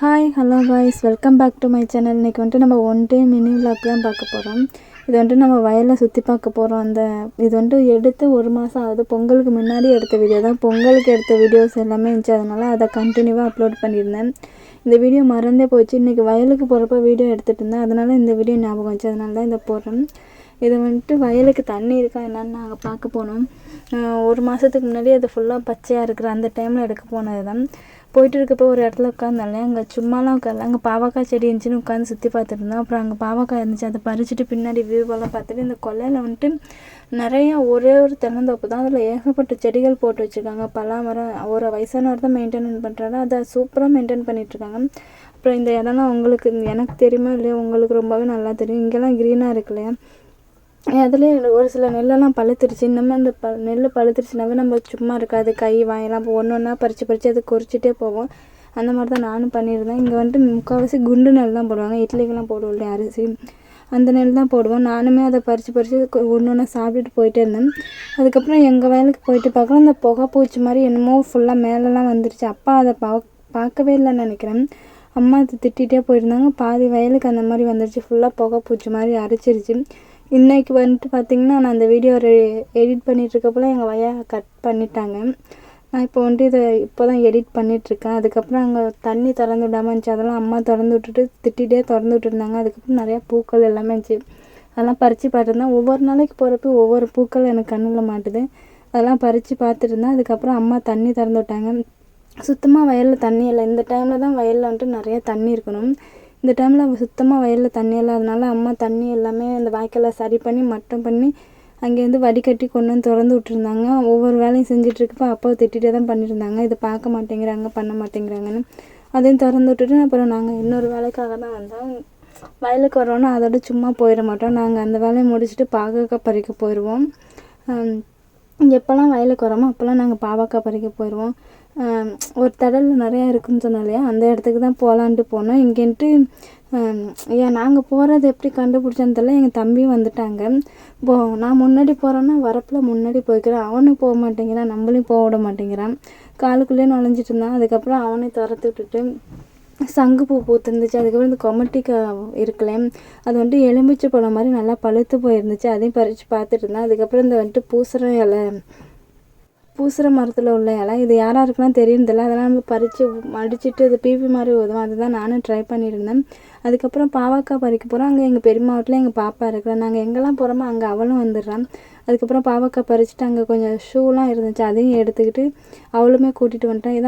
Hi hello boys welcome back to my channel இன்றைக்கி வந்துட்டு நம்ம ஒன் டே மினி விளாக் தான் பார்க்க போகிறோம் இது வந்துட்டு நம்ம வயலில் சுற்றி பார்க்க போகிறோம் அந்த இது வந்துட்டு எடுத்து ஒரு மாதம் ஆகுது. பொங்கலுக்கு முன்னாடி எடுத்த வீடியோ தான். பொங்கலுக்கு எடுத்த வீடியோஸ் எல்லாமே இருந்துச்சு. அதனால் அதை கண்டினியூவாக அப்லோட் பண்ணியிருந்தேன். இந்த வீடியோ மறந்தே போச்சு. இன்றைக்கி வயலுக்கு போகிறப்ப வீடியோ எடுத்துகிட்டு இருந்தேன். அதனால் இந்த வீடியோ ஞாபகம் வச்சு அதனால தான் இதை போடுறேன். இது வந்துட்டு வயலுக்கு தண்ணி இருக்கா என்னன்னு நாங்கள் பார்க்க போனோம். ஒரு மாதத்துக்கு முன்னாடி அது ஃபுல்லாக பச்சையாக இருக்கிற அந்த டைமில் எடுக்க போனது தான் போயிட்டு இருக்கப்போ ஒரு இடத்துல உட்காந்தாலே அங்கே சும்மாலாம் உட்காரல. அங்கே பாவக்காய் செடி இருந்துச்சுன்னு உட்காந்து சுற்றி பார்த்துட்டு இருந்தோம் அப்புறம் அங்கே பாவக்காய் இருந்துச்சு அதை பறிச்சுட்டு பின்னாடி வியூவெல்லாம் பார்த்துட்டு இந்த கொல்லையில் வந்துட்டு நிறையா ஒரே ஒரு தென்னந்தோப்பு தான் அதில் ஏகப்பட்ட செடிகள் போட்டு வச்சுருக்காங்க. பலாமரம் ஒரு வயசானவர் தான் மெயின்டைன் பண்ணுறாரு அதை சூப்பராக மெயின்டைன் பண்ணிகிட்ருக்காங்க அப்புறம் இந்த இடம்லாம் உங்களுக்கு எனக்கு தெரியுமா இல்லையா? உங்களுக்கு ரொம்பவே நல்லா தெரியும். இங்கெல்லாம் க்ரீனாக இருக்கு இல்லையா? அதுலேயே ஒரு சில நெல்லெல்லாம் பழுத்துருச்சு. இன்னமும் அந்த ப நெல் பழுத்துருச்சுனாவே நம்ம சும்மா இருக்காது. கை வாயெல்லாம் இப்போ ஒன்று ஒன்றா பறித்து பறித்து அது குறிச்சிட்டே போவோம் அந்த மாதிரி தான் நானும் பண்ணியிருந்தேன். இங்கே வந்துட்டு முக்கால்வாசி குண்டு நெல் தான் போடுவாங்க. இட்லிக்கெல்லாம் போடுவோம் இல்லையா அரிசி. அந்த நெல் தான் போடுவோம். நானுமே அதை பறித்து பறித்து ஒன்று ஒன்றா சாப்பிட்டுட்டு போயிட்டே இருந்தேன். அதுக்கப்புறம் எங்கள் வயலுக்கு போயிட்டு பார்க்கலாம் அந்த புகை பூச்சி மாதிரி என்னமோ ஃபுல்லாக மேலெலாம் வந்துருச்சு. அப்பா அதை பா பார்க்கவே இல்லைன்னு நினைக்கிறேன். அம்மா அதை திட்டிகிட்டே போயிருந்தாங்க. பாதி வயலுக்கு அந்த மாதிரி வந்துருச்சு. ஃபுல்லாக புகை பூச்சி மாதிரி அரைச்சிருச்சு. இன்றைக்கி வந்துட்டு பார்த்திங்கன்னா நான் அந்த வீடியோ எடிட் பண்ணிட்டு எங்கள் வயா கட் பண்ணிட்டாங்க. நான் இப்போ வந்துட்டு இதை இப்போ தான் எடிட் பண்ணிகிட்ருக்கேன் அதுக்கப்புறம் அங்கே தண்ணி திறந்து விடாமல் இருந்துச்சு. அதெல்லாம் அம்மா திறந்து விட்டுட்டு திட்டிகிட்டே திறந்து விட்டுருந்தாங்க. அதுக்கப்புறம் நிறையா பூக்கள் எல்லாமே இருந்துச்சு. அதெல்லாம் பறித்து பார்த்துருந்தேன். ஒவ்வொரு நாளைக்கு போகிறப்ப ஒவ்வொரு பூக்கள் எனக்கு கண்ணில் மாட்டுது. அதெல்லாம் பறித்து பார்த்துட்டு அதுக்கப்புறம் அம்மா தண்ணி திறந்து விட்டாங்க. சுத்தமாக வயலில் தண்ணி இல்லை. இந்த டைமில் தான் வயலில் வந்துட்டு நிறையா தண்ணி இருக்கணும். இந்த டைமில் சுத்தமாக வயலில் தண்ணி இல்லாதனால அம்மா தண்ணி எல்லாமே அந்த வாய்க்காலை சரி பண்ணி மட்டம் பண்ணி அங்கேருந்து வடிகட்டி கொண்டு வந்து திறந்து விட்டுருந்தாங்க. ஒவ்வொரு வேலையும் செஞ்சிட்ருக்கப்போ அப்பாவை திட்டிகிட்டே தான் பண்ணியிருந்தாங்க இதை பார்க்க மாட்டேங்கிறாங்க பண்ண மாட்டேங்கிறாங்கன்னு. அதையும் திறந்து விட்டுட்டு அப்புறம் நாங்கள் இன்னொரு வேலைக்காக தான் வந்தோம். வயலுக்கு வரோன்னா அதோட சும்மா போயிட மாட்டோம். நாங்கள் அந்த வேலையை முடிச்சுட்டு பாகக்காய் பறிக்க போயிடுவோம் எப்போல்லாம் வயலுக்கு வரோமோ அப்போல்லாம் நாங்கள் பாவக்காய் பறிக்க போயிடுவோம் ஒரு தடல் நிறையா இருக்குன்னு சொன்னாலையா அந்த இடத்துக்கு தான் போகலான்ட்டு போனோம். இங்கேன்ட்டு ஏன் நாங்கள் போகிறது எப்படி கண்டுபிடிச்சோன்னு தெரியல. எங்கள் தம்பி வந்துட்டாங்க. போ நான் முன்னாடி போகிறேன்னா வரப்பில் முன்னாடி போய்க்கிறேன். அவனும் போக மாட்டேங்கிறான். நம்மளையும் போக விட மாட்டேங்கிறான். காலுக்குள்ளேயே நுழைஞ்சிட்டு இருந்தான். அதுக்கப்புறம் அவனை துரத்து விட்டுட்டு சங்குப்பூ பூத்துருந்துச்சு. அதுக்கப்புறம் இந்த கொமட்டிக்கா இருக்குல்ல அது வந்துட்டு எலுமிச்சை பழம் மாதிரி நல்லா பழுத்து போயிருந்துச்சு. அதையும் பறித்து பார்த்துட்டு இருந்தேன். அதுக்கப்புறம் இந்த வந்துட்டு பூசற இலை பூசுகிற மரத்தில் உள்ள இலை இது யாராக இருக்குன்னா தெரியுறதில்ல. அதெல்லாம் நம்ம பறித்து மடிச்சுட்டு அது பிபி மாதிரி உதவும் அதுதான் நானும் ட்ரை பண்ணியிருந்தேன். அதுக்கப்புறம் பாவக்காய் பறிக்க போகிறோம் அங்கே எங்கள் பெரியம்மா வீட்டில் எங்கள் பாப்பா இருக்கிறா. நாங்கள் எங்கெல்லாம் போகிறோமோ அங்கே அவளும் வந்துடுறான் அதுக்கப்புறம் பாவக்காய் பறிச்சுட்டு அங்கே கொஞ்சம் ஷூலாம் இருந்துச்சு. அதையும் எடுத்துக்கிட்டு அவளுமே கூட்டிகிட்டு வந்துட்டேன் இதான்